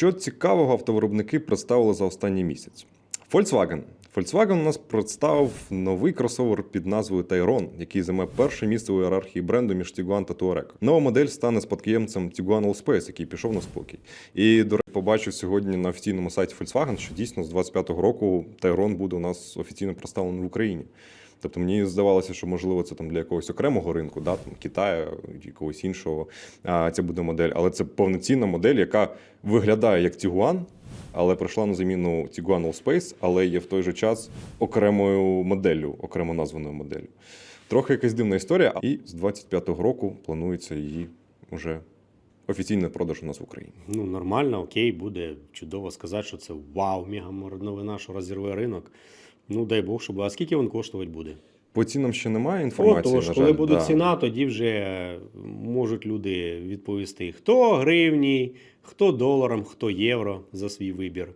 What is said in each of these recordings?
Що цікавого автовиробники представили за останній місяць? Volkswagen. Volkswagen у нас представив новий кросовер під назвою Tayron, який займе перше місце у ієрархії бренду між Tiguan та Touareg. Нова модель стане спадкоємцем Tiguan Allspace, який пішов на спокій. І до речі, побачив сьогодні на офіційному сайті Volkswagen, що дійсно з 25-го року Tayron буде у нас офіційно представлений в Україні. Тобто мені здавалося, що можливо це там для якогось окремого ринку, да, там Китаю, якогось іншого. А це буде модель. Але це повноцінна модель, яка виглядає як Tiguan, але прийшла на заміну Tiguan Allspace, але є в той же час окремою моделлю, окремо названою моделлю. Трохи якась дивна історія, і з 25-го року планується її вже офіційний продаж у нас в Україні. Ну, нормально, окей, буде чудово сказати, що це вау, мега новина, що розірве ринок. Ну, дай Бог, щоб. А скільки він коштувати буде? По цінам ще немає інформації. Отож, на коли буде да. ціна, тоді вже можуть люди відповісти, хто гривні, хто доларом, хто євро за свій вибір.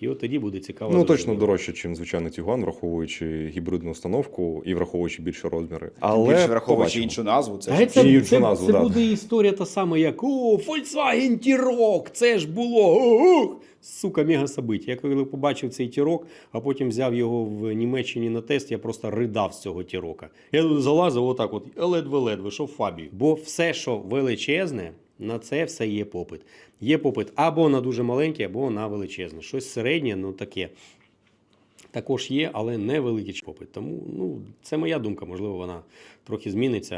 І от тоді буде цікаво. Ну, точно дорожче, ніж звичайний Тігуан, враховуючи гібридну установку і враховуючи більші розміри. Але Більше враховуючи побачимо. іншу назву, це ж це, це, іншу це, назву, да. буде історія та сама, як о, Volkswagen Тірок, це ж було. Ух! Сука, мега собиття. Я коли побачив цей тірок, а потім взяв його в Німеччині на тест, я просто ридав з цього тірока. Я тут залазив отак, от ледве-ледве, що в фабію. Бо все, що величезне, на це все є попит. Є попит або на дуже маленьке, або на величезне. Щось середнє, ну таке. Також є, але невеликий попит. Тому ну, це моя думка, можливо, вона трохи зміниться.